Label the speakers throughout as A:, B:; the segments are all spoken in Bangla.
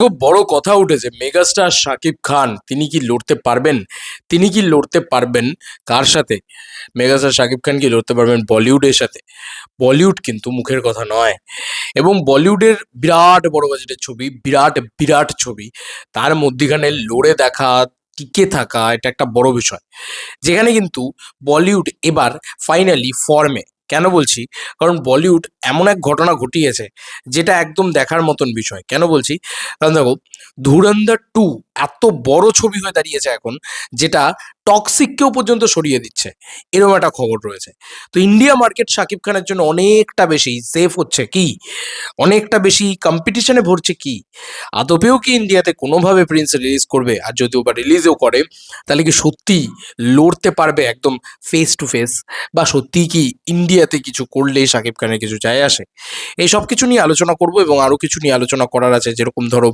A: খুব বড় কথা উঠেছে। মেগাস্টার শাকিব খান, তিনি কি লড়তে পারবেন? তিনি কি লড়তে পারবেন? কার সাথে? মেগাস্টার শাকিব খান কি লড়তে পারবেন বলিউডের সাথে? বলিউড কিন্তু মুখের কথা নয়। এবং বলিউডের বিরাট বড় বাজেটের ছবি, বিরাট বিরাট ছবি, তার মধ্যিখানে লড়ে দেখা, টিকে থাকা, এটা একটা বড় বিষয়। যেখানে কিন্তু বলিউড এবার ফাইনালি ফর্মে কেন বলছি? কারণ বলিউড এমন এক ঘটনা ঘটিয়েছে, যেটা একদম দেখার মতন বিষয়। কেন বলছি? কারণ দেখো, ধুরন্ধর টু এত বড় ছবি হয়ে দাঁড়িয়েছে এখন, যেটা টক্সিককেও পর্যন্ত সরিয়ে দিচ্ছে। এরকম একটা খবর রয়েছে। তো ইন্ডিয়া মার্কেট শাকিব খানের জন্য অনেকটা বেশি সেফ হচ্ছে কি? অনেকটা বেশি কম্পিটিশনে ভরছে কি? আদপেও কি ইন্ডিয়াতে কোনোভাবে প্রিন্স রিলিজ করবে? আর যদিও বা রিলিজও করে, তাহলে কি সত্যি লড়তে পারবে একদম ফেস টু ফেস বা সত্যি কি ইন্ডিয়াতে কিছু করলে শাকিব খানের কিছু যায় আসে? এই সব কিছু নিয়ে আলোচনা করব এবং আরও কিছু নিয়ে আলোচনা করার আছে। যেরকম ধরো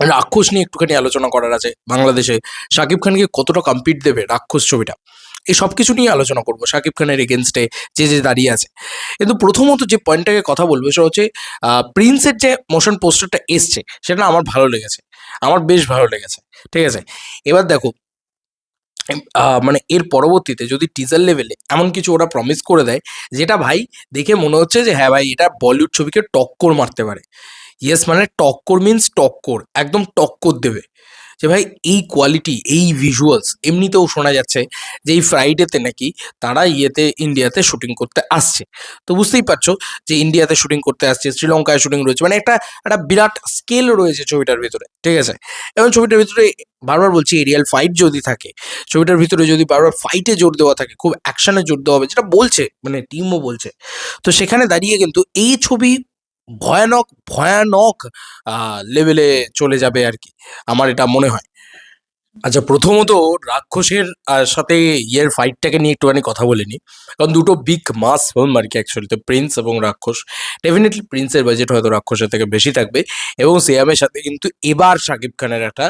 A: রাক্ষস নিয়ে একটুখানি আলোচনা করার আছে বাংলাদেশে। শাকিব খানকে কতটা কম্পিট দেবে রাক্ষস ছবিটা? এই সব কিছু নিয়ে আলোচনা করব শাকিব খানের এগেনস্টে যে যে দাঁড়িয়ে আছে। কিন্তু প্রথমত যে পয়েন্টটাকে কথা বলব সেটা হচ্ছে প্রিন্সের যে মোশন পোস্টারটা এসছে, সেটা আমার ভালো লেগেছে। আমার বেশ ভালো লেগেছে। ঠিক আছে? এবার দেখো মানে এর পরবর্তীতে যদি টিজার লেভেলে এমন কিছু ওরা প্রমিস করে দেয়, যেটা ভাই দেখে মনে হচ্ছে যে হ্যাঁ ভাই, এটা বলিউড ছবিকে টক্কর মারতে পারে। ইয়েস মানে টক্কর মিন্স টক্কর, একদম টক্কর দেবে। যে ভাই, এই কোয়ালিটি এই ভিজুয়ালস এমনিতেও শোনা যাচ্ছে যে এই ফ্রাইডেতে নাকি তারা ইয়েতে ইন্ডিয়াতে শুটিং করতে আসছে। তো বুঝতেই পারছ যে ইন্ডিয়াতে শুটিং করতে আসছে শ্রীলঙ্কায় শুটিং রয়েছে মানে একটা একটা বিরাট স্কেল রয়েছে ছবিটার ভিতরে, ঠিক আছে? এবং ছবিটার ভিতরে বারবার বলছি এরিয়াল ফাইট যদি থাকে, ছবিটার ভিতরে যদি বারবার ফাইটে জোর দেওয়া থাকে, খুব অ্যাকশনে জোর দেওয়া হবে, যেটা বলছে মানে টিমও বলছে। তো সেখানে দাঁড়িয়ে কিন্তু এই ছবি ভয়ানক ভয়ানক লেভেলে চলে যাবে আর কি। আমার এটা মনে হয়। আচ্ছা প্রথমত রাক্ষসের সাথে ইয়ের ফাইটটাকে নিয়ে একটুখানি কথা বলে নিই। কারণ দুটো বিগ মাস ফিল্ম আর কি অ্যাকচুয়ালি তো প্রিন্স এবং রাক্ষস। ডেফিনেটলি প্রিন্সের বাজেট হয়তো রাক্ষসের থেকে বেশি থাকবে। এবং সিয়ামের সাথে কিন্তু এবার শাকিব খানের একটা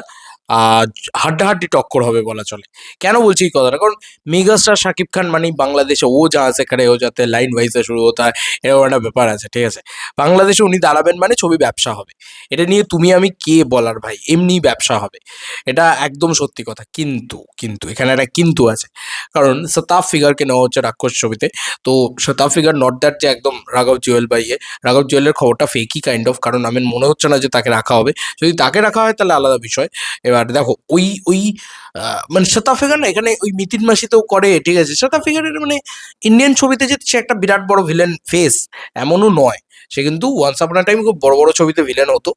A: হাড্ডাহাড্ডি টক্কর হবে বলা চলে। কেন বলছি এই কথাটা? কারণ মেগাস্টার শাকিব খান মানেই বাংলাদেশে ও যা আছে এখানে, ও যাতে লাইন ওয়াইজে শুরু হতে হয় এরকম একটা ব্যাপার আছে, ঠিক আছে? বাংলাদেশে উনি দাঁড়াবেন মানে ছবি ব্যবসা হবে। এটা নিয়ে তুমি আমি কে বলার ভাই? এমনি ব্যবসা হবে। এটা একদম সত্যি কথা। কিন্তু কিন্তু, এখানে একটা কিন্তু আছে। কারণ সতাফ ফিগারকে নেওয়া হচ্ছে রাক্ষস ছবিতে। তো সতাফ ফিগার নট দ্যাট যে একদম রাঘব জুয়েল বা ইয়ে রাঘব জুয়েলের খবরটা ফেকই কাইন্ড অফ কারণ আমার মনে হচ্ছে না যে তাকে রাখা হবে। যদি তাকে রাখা হয় তাহলে আলাদা বিষয়। এবার দেখো, ওই ওই মানে সতাফ ফিগার না, এখানে ওই মিতিন মাসিতেও করে, ঠিক আছে? সতাফ ফিগারের মানে ইন্ডিয়ান ছবিতে যে সে একটা বিরাট বড় ভিলেন ফেস এমনও নয়। সে কিন্তু ওয়ান্স আপন টাইম খুব বড় বড় ছবিতে ভিলেন হতো।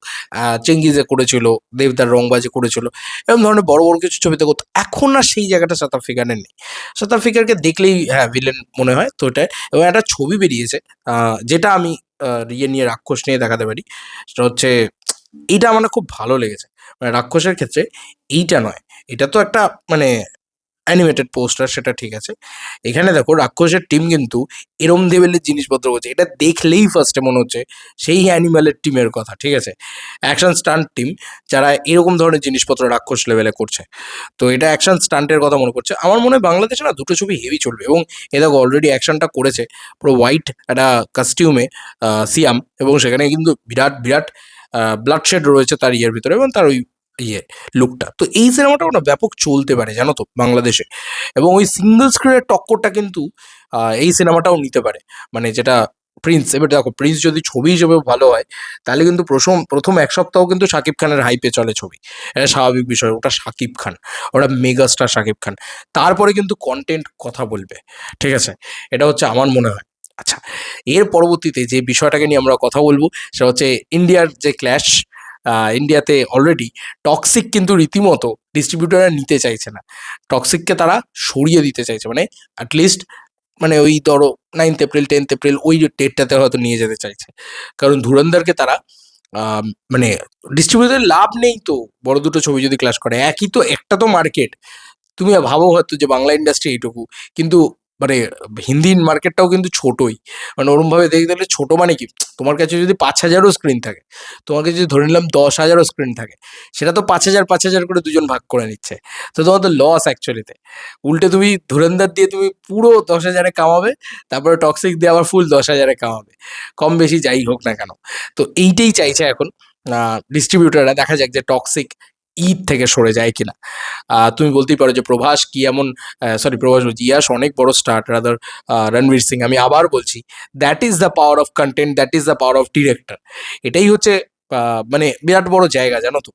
A: চেঙ্গিজে করেছিল, দেবদার রংবাজি করেছিল, এরকম ধরনের বড় বড় কিছু ছবিতে করতো। এখন আর সেই জায়গাটা সাউথ আফ্রিকানের নেই। সাউথ আফ্রিকারকে দেখলেই হ্যাঁ ভিলেন মনে হয় তো এটা এবং একটা ছবি বেরিয়েছে যেটা আমি ইয়ে নিয়ে রাক্ষস নিয়ে দেখাতে পারি। সেটা হচ্ছে এইটা আমার খুব ভালো লেগেছে। মানে রাক্ষসের ক্ষেত্রে এইটা নয়। এটা তো একটা মানে অ্যানিমেটেড পোস্টার সেটা ঠিক আছে। এখানে দেখো রাক্ষসের টিম কিন্তু এরম লেভেলের জিনিসপত্র করছে। এটা দেখলেই ফার্স্টে মনে হচ্ছে সেই অ্যানিম্যালের টিমের কথা, ঠিক আছে? অ্যাকশন স্টান্ট টিম যারা এরকম ধরনের জিনিসপত্র রাক্ষস লেভেলে করছে। তো এটা অ্যাকশন স্টান্টের কথা মনে করছে আমার মনে হয় বাংলাদেশে না দুটো ছবি হেভি চলবে এবং এ দেখো অলরেডি অ্যাকশনটা করেছে পুরো হোয়াইট একটা কাস্টিউমে সিয়াম এবং সেখানে কিন্তু বিরাট বিরাট ব্লাড শেড রয়েছে তার ইয়ের ভিতরে এবং তার ওই ইয়ে লুকটা তো এই সিনেমাটা ওটা ব্যাপক চলতে পারে, জানো তো, বাংলাদেশে। এবং ওই সিঙ্গল স্ক্রিনের টক্করটা কিন্তু এই সিনেমাটাও নিতে পারে। মানে যেটা প্রিন্স এবার দেখো প্রিন্স যদি ছবি হিসেবে ভালো হয়, তাহলে কিন্তু প্রথম প্রথম এক সপ্তাহ কিন্তু শাকিব খানের হাইপে চলে ছবি। এটা স্বাভাবিক বিষয়, ওটা শাকিব খান, ওটা মেগাস্টার শাকিব খান। তারপরে কিন্তু কন্টেন্ট কথা বলবে, ঠিক আছে? এটা হচ্ছে আমার মনে হয়। আচ্ছা এর পরবর্তীতে যে বিষয়টাকে নিয়ে আমরা কথা বলব, সেটা হচ্ছে ইন্ডিয়ার যে ক্ল্যাশ ইন্ডিয়াতে অলরেডি টক্সিক কিন্তু রীতিমতো ডিস্ট্রিবিউটাররা নিতে চাইছে না। টক্সিককে তারা সরিয়ে দিতে চাইছে মানে অ্যাটলিস্ট মানে ওই ধরো নাইনথ এপ্রিল টেন্থ এপ্রিল ওই ডেটটাতে হয়তো নিয়ে যেতে চাইছে। কারণ ধুরন্ধরকে তারা মানে ডিস্ট্রিবিউটারের লাভ নেই তো, বড় দুটো ছবি যদি ক্লাস করে। একই তো একটা তো মার্কেট তুমি ভাবো হয়তো যে বাংলা ইন্ডাস্ট্রি এইটুকু। কিন্তু মানে হিন্দি মার্কেটটাও কিন্তু ছোটই। মানে ওরমভাবে দেখতে গেলে ছোটো মানে কি? তোমার কাছে যদি পাঁচ হাজারও স্ক্রিন থাকে তোমার কাছে যদি ধরে নিলাম দশ হাজারও স্ক্রিন থাকে, সেটা তো পাঁচ হাজার পাঁচ হাজার করে দুজন ভাগ করে নিচ্ছে। তো তোমার তো লস অ্যাকচুয়ালিতে উল্টে তুমি ধুরন্ধর দিয়ে তুমি পুরো দশ হাজারে কামাবে, তারপরে টক্সিক দিয়ে আবার ফুল দশ হাজারে কামাবে। কম বেশি যাই হোক না কেন। তো এইটাই চাইছে এখন ডিস্ট্রিবিউটাররা দেখা যাক যে টক্সিক ঈদ থেকে সরে যায় কিনা। তুমি বলতেই পারো যে প্রভাস কি এমন সরি প্রভাস বলছি, ইয়াস অনেক বড় স্টার্ট রাদার রণবীর সিং। আমি আবার বলছি that is the power of content that is the power of director এটাই হচ্ছে মানে বিরাট বড় জায়গা, জানো তো?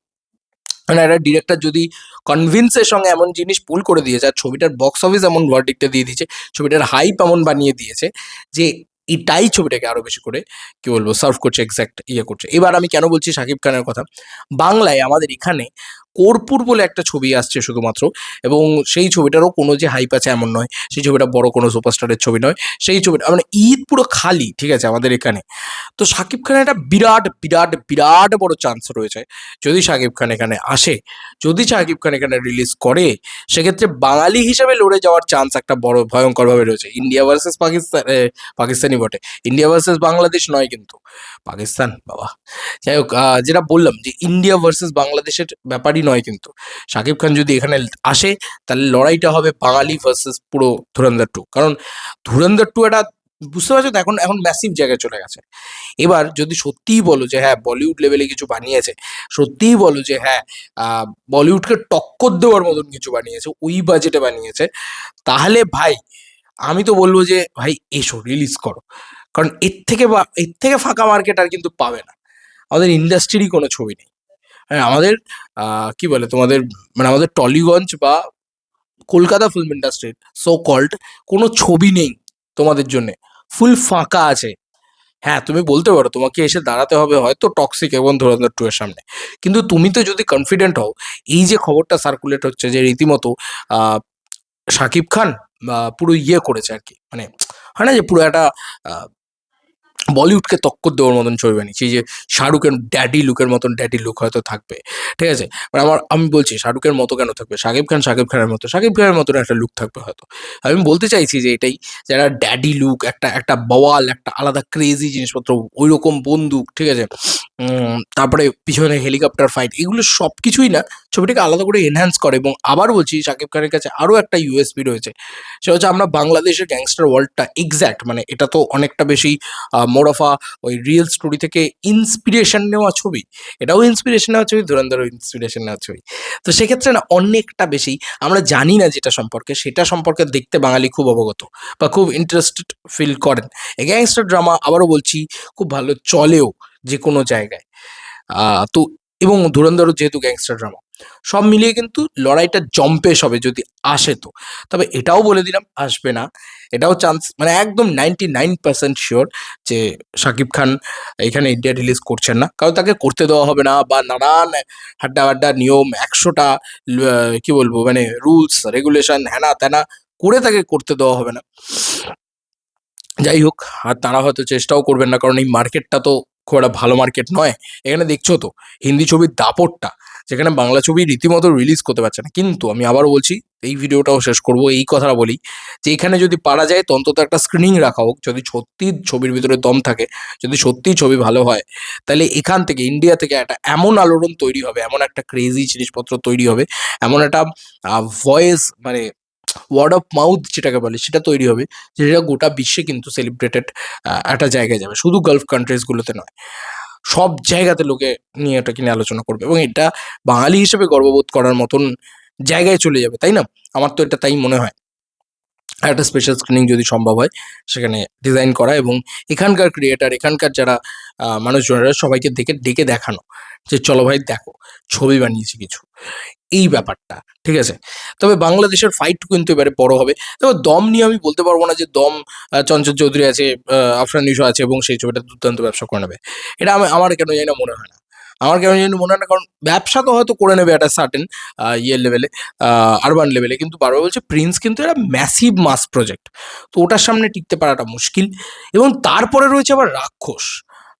A: মানে একটা ডিরেক্টর যদি কনভিন্সের সঙ্গে এমন জিনিস পুল করে দিয়েছে, আর ছবিটার বক্স অফিস এমন ভার্ডিকটা দিয়ে দিয়েছে, ছবিটার হাইপ এমন বানিয়ে দিয়েছে, যে এটাই ছবিটাকে আরও বেশি করে, কি বলব সার্ভ করছে এক্স্যাক্ট ইয়ে করছে। এবার আমি কেন বলছি শাকিব খানের কথা? বাংলায় আমাদের এখানে কর্পূর বলে একটা ছবি আসছে শুধুমাত্র। এবং সেই ছবিটারও কোনো যে হাইপ আছে এমন নয়। সেই ছবিটা বড় কোনো সুপারস্টারের ছবি নয়। সেই ছবিটা মানে ঈদ পুরো খালি, ঠিক আছে, আমাদের এখানে। তো শাকিব খানের একটা বিরাট বিরাট বিরাট বড় চান্স রয়েছে। যদি শাকিব খান এখানে আসে, যদি শাকিব খান এখানে রিলিজ করে, সেক্ষেত্রে বাঙালি হিসেবে লড়ে যাওয়ার চান্স একটা বড়, ভয়ঙ্করভাবে রয়েছে। ইন্ডিয়া ভার্সেস পাকিস্তান পাকিস্তানি বটে। ইন্ডিয়া ভার্সেস বাংলাদেশ নয় কিন্তু। পাকিস্তান বাবা। যাই হোক যেটা বললাম যে ইন্ডিয়া ভার্সেস বাংলাদেশের ব্যাপারই নয় কিন্তু। শাকিব খান যদি এখানে আসে, তাহলে লড়াইটা হবে বাঙালি ভার্সেস পুরো ধুরন্ধর টু কারণ ধুরন্ধর টু একটা, বুঝতে পারছ তো? এখন এখন ম্যাসিভ জায়গায় চলে গেছে। এবার যদি সত্যিই বলো যে হ্যাঁ বলিউড লেভেলে কিছু বানিয়েছে, সত্যিই বলো যে হ্যাঁ বলিউডকে টক্কর দেওয়ার মতন কিছু বানিয়েছে, ওই বাজেটে বানিয়েছে, তাহলে ভাই, আমি তো বলব যে, ভাই, এসো রিলিজ করো। কারণ এর থেকে বা, এর থেকে ফাঁকা মার্কেট আর কিন্তু পাবে না। আমাদের ইন্ডাস্ট্রিরই কোনো ছবি নেই। আমাদের আহ, কি বলে তোমাদের মানে আমাদের টলিগঞ্জ বা কলকাতা ফিল্ম ইন্ডাস্ট্রির সো কল্ড কোনো ছবি নেই তোমাদের জন্য। ফুল ফাঁকা আছে। হ্যাঁ তুমি বলতে পারো তোমাকে এসে দাঁড়াতে হবে হয়তো টক্সিক এবং ধুরন্ধর টু এর সামনে। কিন্তু তুমি তো যদি কনফিডেন্ট হও এই যে খবরটা সার্কুলেট হচ্ছে যে রীতিমতো শাকিব খান পুরো ইয়ে করেছে আর কি। মানে হয় না যে পুরো একটা বলিউডকে তক্কর দেওয়ার মতন ছবি বানিয়েছে। যে শাহরুখের ড্যাডি লুকের মতন ড্যাডি লুক হয়তো থাকবে। ঠিক আছে? মানে আমার, আমি বলছি শাহরুখের মতো কেন থাকবে? শাকিব খান শাকিব খানের মতো, শাকিব খানের মতন একটা লুক থাকবে হয়তো। আমি বলতে চাইছি যে এটাই, যে একটা ড্যাডি লুক, একটা একটা বওয়াল, একটা আলাদা ক্রেজি জিনিসপত্র ওই রকম বন্দুক, ঠিক আছে? তারপরে পিছনে হেলিকপ্টার ফাইট এগুলো সব কিছুই না, ছবিটাকে আলাদা করে এনহ্যান্স করে এবং আবার বলছি শাকিব খানের কাছে আরও একটা ইউএসপি রয়েছে। সেটা হচ্ছে আমরা বাংলাদেশের গ্যাংস্টার ওয়ার্ল্ডটা এক্স্যাক্ট মানে এটা তো অনেকটা বেশি মোর অফ ওই রিয়েল স্টোরি থেকে ইন্সপিরেশন নেওয়া ছবি। এটাও ইন্সপিরেশন নেওয়া ছবি, ধুরন্ধরও ইন্সপিরেশন নেওয়া ছবি। তো সেক্ষেত্রে না, অনেকটা বেশি আমরা জানি না যেটা সম্পর্কে, সেটা সম্পর্কে দেখতে বাঙালি খুব অবগত বা খুব ইন্টারেস্টেড ফিল করেন। গ্যাংস্টার ড্রামা আবারও বলছি, খুব ভালো চলেও যে কোনো জায়গায়। তো এবং ধুরন্ধর যেহেতু গ্যাংস্টার ড্রামা সব মিলিয়ে কিন্তু লড়াইটা জম্পেশ হবে যদি আসে তো। তবে এটাও বলে দিলাম, আসবে না। এটাও চান্স মানে একদম নাইনটি নাইন পার্সেন্ট শিওর যে শাকিব খান এখানে ইন্ডিয়া রিলিজ করছেন না। কারণ তাকে করতে দেওয়া হবে না বা নানান হাড্ডা হাড্ডা নিয়ম, একশোটা কি বলব মানে রুলস রেগুলেশন হ্যানা ত্যানা করে তাকে করতে দেওয়া হবে না। যাই হোক, আর তারা হয়তো চেষ্টাও করবেন না, কারণ এই মার্কেটটা তো খুব একটা ভালো মার্কেট নয়। এখানে দেখছ তো, হিন্দি ছবির দাপটটা, যেখানে বাংলা ছবি রীতিমতো রিলিজ করতে পারছে না। কিন্তু আমি আবার বলছি, এই ভিডিওটাও শেষ করব, এই কথাটা বলি যে এখানে যদি পারা যায় অন্তত একটা স্ক্রিনিং রাখা হোক। যদি সত্যি ছবির ভিতরে দম থাকে, যদি সত্যিই ছবি ভালো হয়, তাহলে এখান থেকে ইন্ডিয়া থেকে একটা এমন আলোড়ন তৈরি হবে, এমন একটা ক্রেজি জিনিসপত্র তৈরি হবে, এমন একটা ভয়েস মানে ওয়ার্ড অফ মাউথ যেটাকে বলে, সেটা তৈরি হবে, যেটা গোটা বিশ্বে কিন্তু সেলিব্রেটেড একটা জায়গায় যাবে। শুধু গালফ কান্ট্রিজগুলোতে নয়, সব জায়গাতে লোকে নিয়ে এটা কিনে আলোচনা করবে। এবং এটা বাঙালি হিসেবে গর্ববোধ করার মতন জায়গায় চলে যাবে, তাই না? আমার তো এটা তাই মনে হয়। একটা স্পেশাল স্ক্রিনিং যদি সম্ভব হয়, সেখানে ডিজাইন করা এবং এখানকার ক্রিয়েটার এখানকার যারা মানুষজনেরা সবাইকে দেখে, ডেকে দেখানো। যে চলো ভাই দেখো, ছবি বানিয়েছি কিছু। এই ব্যাপারটা, ঠিক আছে? তবে বাংলাদেশের ফাইট কিন্তু এবারে বড় হবে। তবে দম নিয়ে আমি বলতে পারব না যে দম চঞ্চল চৌধুরী আছে আফরান নিশো আছে এবং সেই ছবিটা দুর্দান্ত ব্যবসা করে নেবে। এটা আমি আমার কেন জানি না মনে হয় না। আমার কেন জানি মনে হয় না, কারণ ব্যবসা তো হয়তো করে নেবে একটা সার্টেন ইয়ে লেভেলে আরবান লেভেলে কিন্তু বারবার বলছে প্রিন্স কিন্তু একটা ম্যাসিভ মাস প্রজেক্ট তো ওটার সামনে টিকতে পারাটা মুশকিল। এবং তারপরে রয়েছে আবার রাক্ষস।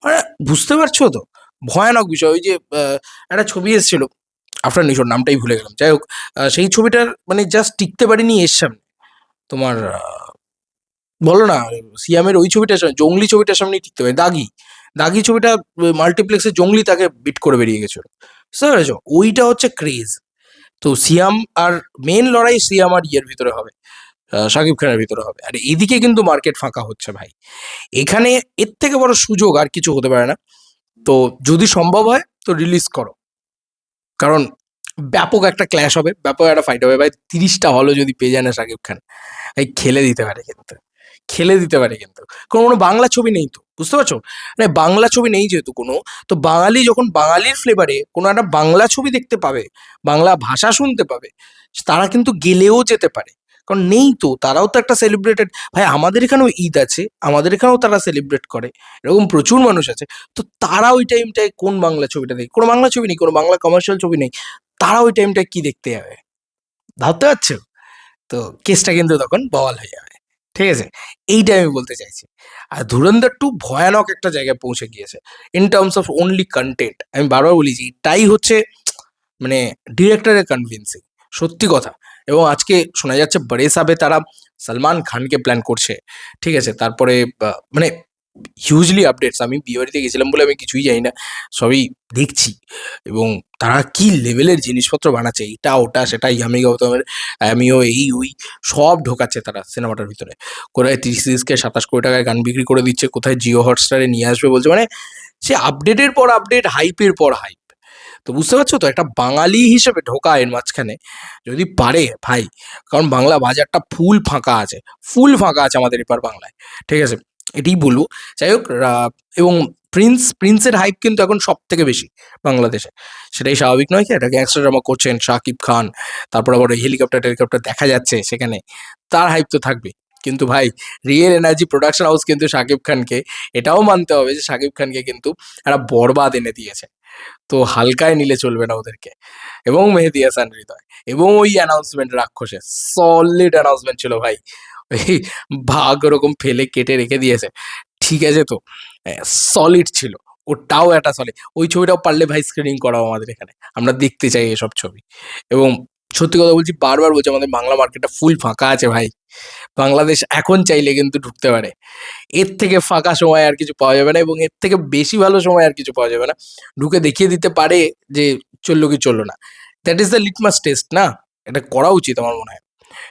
A: মানে বুঝতে পারছ তো? ভয়ানক বিষয়, ওই যে একটা ছবি এসেছিল, আফটার নিশোর, নামটাই ভুলে গেলাম। যাই হোক সেই ছবিটার মানে জাস্ট টিকতে পারিনি এর সামনে। তোমার বলো না, সিয়ামের ওই ছবিটার সামনে, জঙ্গলি ছবিটার সামনেই টিকতে পারি দাগি। দাগি ছবিটা মাল্টিপ্লেক্সে জঙ্গলি তাকে বিট করে বেরিয়ে গেছিল। বুঝতে পেরেছ? ওইটা হচ্ছে ক্রেজ তো সিয়াম আর মেন লড়াই সিয়াম আর ইয়ের ভিতরে হবে শাকিব খানের ভিতরে হবে। আর এদিকে কিন্তু মার্কেট ফাঁকা হচ্ছে ভাই। এখানে এর থেকে বড় সুযোগ আর কিছু হতে পারে না। তো যদি সম্ভব হয়, তো রিলিজ করো। কারণ ব্যাপক একটা ক্ল্যাশ হবে, ব্যাপক একটা ফাইট হবে। ভাই, তিরিশটা হলও যদি পেয়ে যায় না শাকিব খান, ভাই, খেলে দিতে পারে কিন্তু। খেলে দিতে পারে কিন্তু। কোনো কোনো বাংলা ছবি নেই তো, বুঝতে পারছ? মানে বাংলা ছবি নেই যেহেতু কোনো, তো বাঙালি যখন বাঙালির ফ্লেভারে কোনো একটা বাংলা ছবি দেখতে পাবে, বাংলা ভাষা শুনতে পাবে, তারা কিন্তু গেলেও যেতে পারে। কারণ নেই তো, তারাও তো একটা সেলিব্রেটেড ভাই আমাদের এখানেও ঈদ আছে, আমাদের এখানেও তারা সেলিব্রেট করে, এরকম প্রচুর মানুষ আছে, তো তারা ওই টাইমটায় কোন বাংলা ছবিটা দেখে, কোনো বাংলা ছবি নেই, কোনো বাংলা কমার্শিয়াল ছবি নেই, তারা ওই টাইমটায় কি দেখতে যাবে? ভাবতে পারছ? তো কেসটা কিন্তু তখন বওয়াল হয়ে যাবে, ঠিক আছে? এইটাই আমি বলতে চাইছি, আর ধুরন্ধর টু ভয়ানক একটা জায়গায় পৌঁছে গিয়েছে in terms of only content আমি বারবার বলি যে এটাই হচ্ছে মানে ডিরেক্টরের কনভিন্সিং সত্যি কথা। এবং আজকে শোনা যাচ্ছে বড়ে সাবে তারা সলমান খানকে প্ল্যান করছে। ঠিক আছে, তারপরে মানে হিউজলি আপডেটস আমি বিয়েবাড়িতে গেছিলাম বলে আমি কিছুই জানি না, সবই দেখছি। এবং তারা কি লেভেলের জিনিসপত্র বানাচ্ছে, এটা, ওটা, সেটা, ইয়ামি গৌতমের, আমিও এই, ওই, সব ঢোকাচ্ছে তারা সিনেমাটার ভিতরে। কোথায় তিরিশ তিরিশকে সাতাশ কোটি টাকায় গান বিক্রি করে দিচ্ছে, কোথায় জিও হটস্টারে নিয়ে আসবে বলছে মানে সে আপডেটের পর আপডেট হাইপের পর হাইপ তো বুঝতে পারছ তো? একটা বাঙালি হিসেবে ঢোকা এর মাঝখানে যদি পারে ভাই, কারণ বাংলা বাজারটা ফুল ফাঁকা আছে, ফুল ফাঁকা আছে আমাদের এপার বাংলায়, ঠিক আছে? এটাই বলব, যাই হোক এবং প্রিন্স, প্রিন্সের হাইপ কিন্তু এখন সব থেকে বেশি বাংলাদেশে, সেটাই স্বাভাবিক নয় কি? একটা গ্যাংস্টার ড্রামা করছেন শাকিব খান, তারপর আবার হেলিকপ্টার টেলিকপ্টার দেখা যাচ্ছে সেখানে, তার হাইপ তো থাকবে কিন্তু ভাই রিয়েল এনার্জি প্রোডাকশন হাউস কিন্তু শাকিব খানকে, এটাও মানতে হবে যে শাকিব খানকে কিন্তু একটা বরবাদ এনে দিয়েছে। তো হালকায় নিলে চলবে না ওদেরকে। এবং মেহেদি হাসান হৃদয়। এবং ওই অ্যানাউন্সমেন্ট রাক্ষসের। সলিড অ্যানাউন্সমেন্ট ছিল ভাই। ওই ভাগ ওরকম ফেলে কেটে রেখে দিয়েছে। ঠিক আছে তো? সলিড ছিল। ওটাও একটা সলিড ওই ছবিটাও পারলে ভাই স্ক্রিনিং করাও আমাদের এখানে। আমরা দেখতে চাই এসব ছবি। এবং সত্যি কথা বলছি, বারবার বলছি আমাদের বাংলা মার্কেটটা ফুল ফাঁকা আছে ভাই। বাংলাদেশ এখন চাইলে কিন্তু ঢুকতে পারে। এর থেকে ফাঁকা সময় আর কিছু পাওয়া যাবে না এবং এর থেকে বেশি ভালো সময় আর কিছু পাওয়া যাবে না। ঢুকে দেখিয়ে দিতে পারে যে চলল কি চলল না। That is the litmus test না? এটা করা উচিত আমার মনে হয়।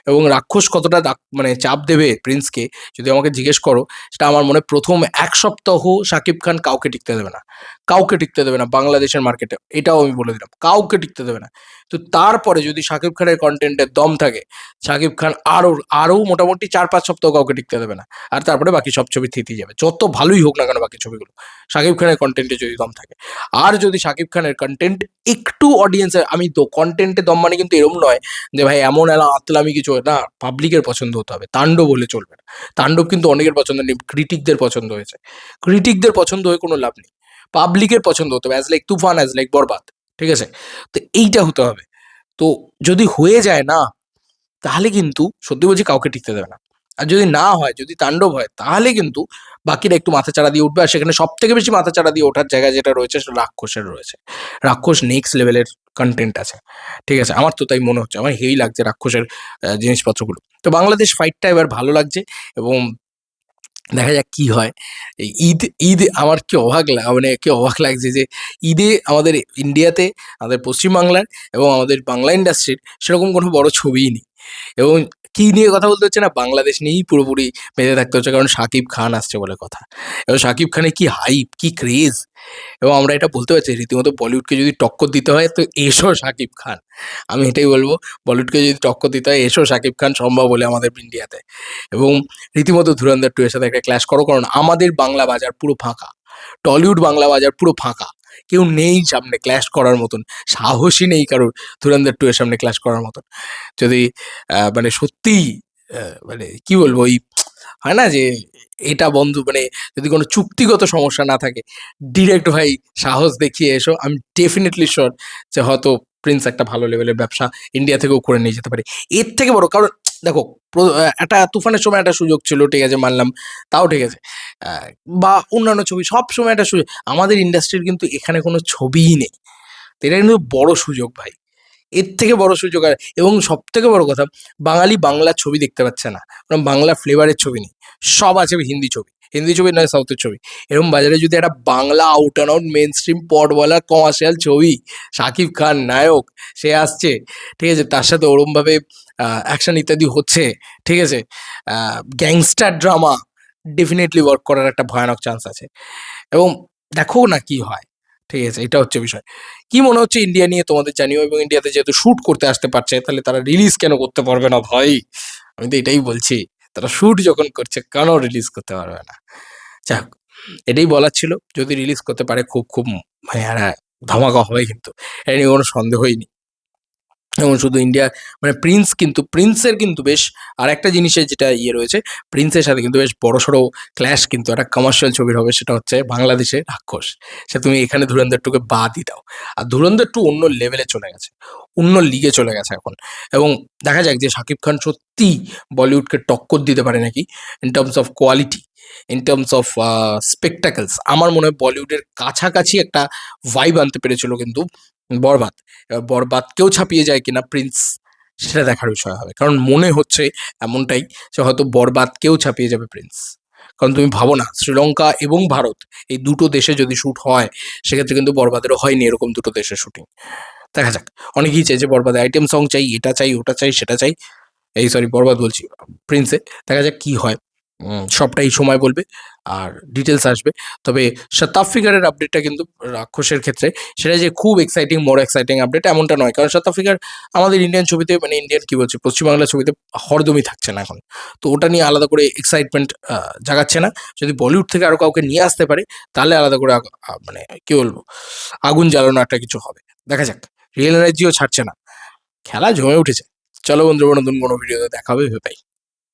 A: এবং রাক্ষস কতটা মানে চাপ দেবে প্রিন্সকে, যদি আমাকে জিজ্ঞেস করো, সেটা আমার মনে প্রথম এক সপ্তাহ শাকিব খান কাউকে টিকতে দেবে না। কাউকে টিকতে দেবে না বাংলাদেশের মার্কেটে এটাও আমি বলে দিলাম, কাউকে টিকতে দেবে না। তো তারপরে যদি শাকিব খানের কন্টেন্টের দম থাকে, শাকিব খান আরও আরও মোটামুটি চার পাঁচ সপ্তাহ কাউকে টিকতে দেবে না। আর তারপরে বাকি সব ছবি থিতি যাবে। যত ভালোই হোক না কেন বাকি ছবিগুলো, শাকিব খানের কন্টেন্টে যদি দম থাকে। আর যদি শাকিব খানের কন্টেন্ট একটু অডিয়েন্সের আমি তো কন্টেন্টে দম মানে কিন্তু এরম নয় যে ভাই এমন এলা, আতলামি কিছু, না পাবলিকের পছন্দ হতে হবে। তাণ্ডব হলে চলবে না। তাণ্ডব কিন্তু অনেকের পছন্দ নেই ক্রিটিকদের পছন্দ হয়েছে। ক্রিটিকদের পছন্দ হয়ে কোনো লাভ নেই। পাবলিকের পছন্দ হতে হবে as like Toofan as like Borbaad, ঠিক আছে? তো এইটা হতে হবে। তো যদি হয়ে যায় না, তাহলে কিন্তু সত্যি বলছি কাউকে টিকতে দেবে না। আর যদি না হয়, যদি তাণ্ডব হয়, তাহলে কিন্তু বাকিরা একটু মাথা চাড়া দিয়ে উঠবে। আর সেখানে সব থেকে বেশি মাথা চাড়া দিয়ে ওঠার জায়গা যেটা রয়েছে, সেটা রাক্ষসের রয়েছে। রাক্ষস নেক্সট লেভেলের কন্টেন্ট আছে, ঠিক আছে? আমার তো তাই মনে হচ্ছে। আমার হেই লাগছে রাক্ষসের জিনিসপত্রগুলো। তো বাংলাদেশ ফাইটটা এবার ভালো লাগছে এবং দেখা যাক কি হয়। ঈদ ঈদ আমার কি অবাক লাগ মানে কি অবাক লাগছে যে ঈদে আমাদের ইন্ডিয়াতে আমাদের পশ্চিমবাংলার এবং আমাদের বাংলা ইন্ডাস্ট্রির সেরকম কোনো বড় ছবিই নেই। এবং কি নিয়ে কথা বলতে হচ্ছে না? বাংলাদেশ নিয়েই পুরোপুরি বেঁধে থাকতে হচ্ছে, কারণ শাকিব খান আসছে বলে কথা। এবং শাকিব খানের কি হাইপ কি ক্রেজ এবং আমরা এটা বলতে পারছি, রীতিমতো বলিউডকে যদি টক্কর দিতে হয়, তো এসো শাকিব খান। আমি এটাই বলব, বলিউডকে যদি টক্কর দিতে হয়, এসো শাকিব খান সম্ভব বলে আমাদের ইন্ডিয়াতে। এবং রীতিমতো ধুরন্ধর টু এর সাথে একটা ক্ল্যাশ করো, কারণ আমাদের বাংলা বাজার পুরো ফাঁকা। টলিউড বাংলা বাজার পুরো ফাঁকা। কেউ নেই সামনে ক্ল্যাশ করার মতন, সাহসই নেই কারোর ধুরন্ধর টু এর সামনে ক্ল্যাশ করার মতন। যদি মানে সত্যিই মানে কি বলব, ওই হয় না যে এটা বন্ধু মানে যদি কোনো চুক্তিগত সমস্যা না থাকে ডিরেক্ট ভাই সাহস দেখিয়ে এসো। আমি ডেফিনেটলি শিওর যে হয়তো প্রিন্স একটা ভালো লেভেলের ব্যবসা ইন্ডিয়া থেকেও করে নিয়ে যেতে পারে। এর থেকে বড়, কারণ দেখো একটা তুফানের সময় একটা সুযোগ ছিল, ঠিক আছে, মানলাম, তাও ঠিক আছে। বা অন্যান্য ছবি, সব সময় একটা সুযোগ, আমাদের ইন্ডাস্ট্রির কিন্তু এখানে কোনো ছবিই নেই। এটা কিন্তু বড় সুযোগ ভাই। এর থেকে বড় সুযোগ আর এবং সব থেকে বড় কথা, বাঙালি বাংলা ছবি দেখতে পাচ্ছে না। কারণ বাংলা ফ্লেভারের ছবি নেই। সব আছে হিন্দি ছবি। হিন্দি ছবি নয় সাউথের ছবি। এরকম বাজারে যদি একটা Bangla out and out mainstream পটওয়ালা commercial ছবি শাকিব খান নায়ক, সে আসছে, ঠিক আছে, তার সাথে ওরমভাবে অ্যাকশন ইত্যাদি হচ্ছে, ঠিক আছে গ্যাংস্টার ড্রামা ডেফিনেটলি ওয়ার্ক করার একটা ভয়ানক চান্স আছে। এবং দেখো না কি হয়। ঠিক আছে, এটা হচ্ছে বিষয়। কি মনে হচ্ছে ইন্ডিয়া নিয়ে? তোমাদের জানিও, এবং ইন্ডিয়াতে যেহেতু শ্যুট করতে আসতে পারছে, তাহলে তারা রিলিজ কেন করতে পারবে না ভাই? আমি তো এটাই বলছি, তারা শ্যুট যখন করছে, কেন রিলিজ করতে পারবে না? যাক, এটাই বলার ছিল। যদি রিলিজ করতে পারে, খুব খুব মানে আর ধামাকা হবে কিন্তু। এটা নিয়ে কোনো সন্দেহই নেই। এবং শুধু ইন্ডিয়া মানে প্রিন্স কিন্তু প্রিন্সের কিন্তু বেশ আর একটা জিনিসের যেটা ইয়ে রয়েছে প্রিন্সের সাথে কিন্তু বেশ বড় সড়ো ক্ল্যাশ কিন্তু একটা কমার্শিয়াল ছবির হবে, সেটা হচ্ছে বাংলাদেশের রাক্ষস। সে তুমি এখানে ধুরন্ধর টুকে বাদই দাও। আর ধুরন্ধর টু অন্য লেভেলে চলে গেছে, অন্য লিগে চলে গেছে এখন। এবং দেখা যাক যে শাকিব খান সত্যি বলিউডকে টক্কর দিতে পারে নাকি in terms of quality in terms of spectacles আমার মনে হয় বলিউডের কাছাকাছি একটা ভাইব আনতে পেরেছিল কিন্তু বরবাদ। বরবাদকেও ছাপিয়ে যায় কিনা প্রিন্স, সেটা দেখার বিষয় হবে। কারণ মনে হচ্ছে এমনটাই যে হয়তো বরবাদকেও ছাপিয়ে যাবে প্রিন্স। কারণ তুমি ভাবো না, শ্রীলঙ্কা এবং ভারত এই দুটো দেশে যদি শ্যুট হয়, সেক্ষেত্রে কিন্তু বরবাদেরও হয়নি এরকম দুটো দেশের শুটিং। দেখা যাক। অনেকেই চাই যে বরবাদে আইটেম সং চাই, এটা চাই, ওটা চাই, সেটা চাই। এই, সরি, বরবাদ বলছি। প্রিন্সে দেখা যাক কী হয়। সবটাই সময় বলবে আর ডিটেলস আসবে। তবে শতাব ফিগারের আপডেটটা কিন্তু রাক্ষসের ক্ষেত্রে সেটা যে খুব এক্সাইটিং মোর এক্সাইটিং আপডেট এমনটা নয়। কারণ শতাব ফিগার আমাদের ইন্ডিয়ান ছবিতে মানে ইন্ডিয়ান কী বলছি পশ্চিমবাংলার ছবিতে হরদমই থাকছে না এখন। তো ওটা নিয়ে আলাদা করে এক্সাইটমেন্ট জাগাচ্ছে না। যদি বলিউড থেকে আরও কাউকে নিয়ে আসতে পারে, তাহলে আলাদা করে মানে কী বলব, আগুন জ্বালানো একটা কিছু হবে। দেখা যাক রিয়েল এনার্জিও ছাড়ছে না। খেলা জমে উঠেছে। চলো বন্ধুরা, নতুন কোনো ভিডিওতে দেখা হবে ভেবে পাই